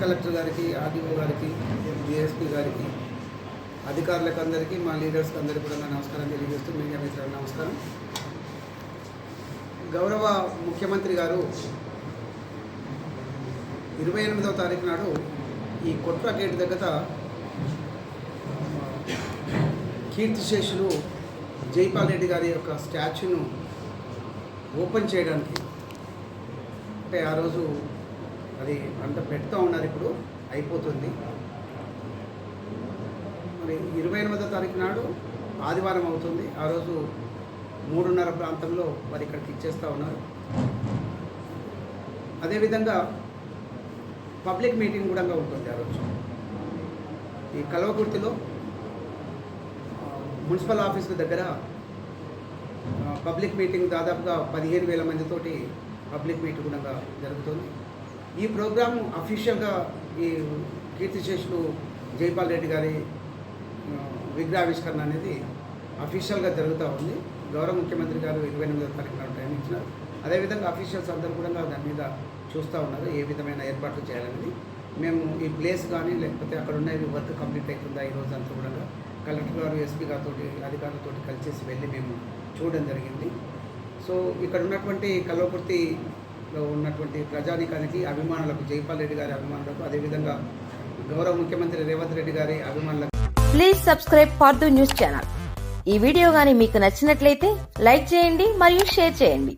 Collector గారికి RDO గారికి DSP గారికి అధికారులకు అందరికీ మా లీడర్స్కి అందరికీ కూడా నా నమస్కారం తెలియజేస్తూ మీడియా మిత్రులకు నమస్కారం. గౌరవ ముఖ్యమంత్రి గారు ఇరవై ఎనిమిదవ తారీఖు నాడు ఈ కొట్ల గేట్ దగ్గర కీర్తిశేషులు జైపాల్ రెడ్డి గారి యొక్క స్టాచ్యూను ఓపెన్ చేయడానికి అంటే ఆ రోజు అది అంత పెడుతూ ఉన్నారు ఇప్పుడు అయిపోతుంది. మరి ఇరవై ఎనిమిదో తారీఖు నాడు ఆదివారం అవుతుంది. ఆ రోజు మూడున్నర ప్రాంతంలో మరి ఇక్కడికి ఇచ్చేస్తూ ఉన్నారు. అదేవిధంగా పబ్లిక్ మీటింగ్ కూడా ఉంటుంది ఆ రోజు. ఈ కల్వకుర్తిలో మున్సిపల్ ఆఫీస్ దగ్గర పబ్లిక్ మీటింగ్ దాదాపుగా పదిహేను వేల మందితోటి పబ్లిక్ మీట్ కూడా జరుగుతుంది. ఈ ప్రోగ్రాము అఫీషియల్గా ఈ కీర్తిశేషులు జైపాల్ రెడ్డి గారి విగ్రహావిష్కరణ అనేది అఫీషియల్గా జరుగుతూ ఉంది. గౌరవ ముఖ్యమంత్రి గారు ఇరవై ఎనిమిదో తారీఖు నాడు టైం ఇచ్చినారు అదేవిధంగా అఫీషియల్స్ అందరూ కూడా దాని మీద చూస్తూ ఉన్నారు ఏ విధమైన ఏర్పాట్లు చేయాలనేది. మేము ఈ ప్లేస్ కానీ లేకపోతే అక్కడ ఉన్న వర్క్ కంప్లీట్ అవుతుందా ఈ రోజు అంతా కూడా కలెక్టర్ గారు ఎస్పీ గారితో అధికారులతో కలిసేసి వెళ్ళి మేము చూడడం జరిగింది. సో ఇక్కడ ఉన్నటువంటి కల్వకుర్తిలో ఉన్నటువంటి ప్రజానికానికి అభిమానులకు జైపాల్ రెడ్డి గారి అభిమానులకు అదేవిధంగా గౌరవ ముఖ్యమంత్రి రేవంత్ రెడ్డి గారి అభిమానులకు please subscribe for news channel ఈ వీడియో కానీ మీకు నచ్చినట్లయితే లైక్ చేయండి మరియు షేర్ చేయండి.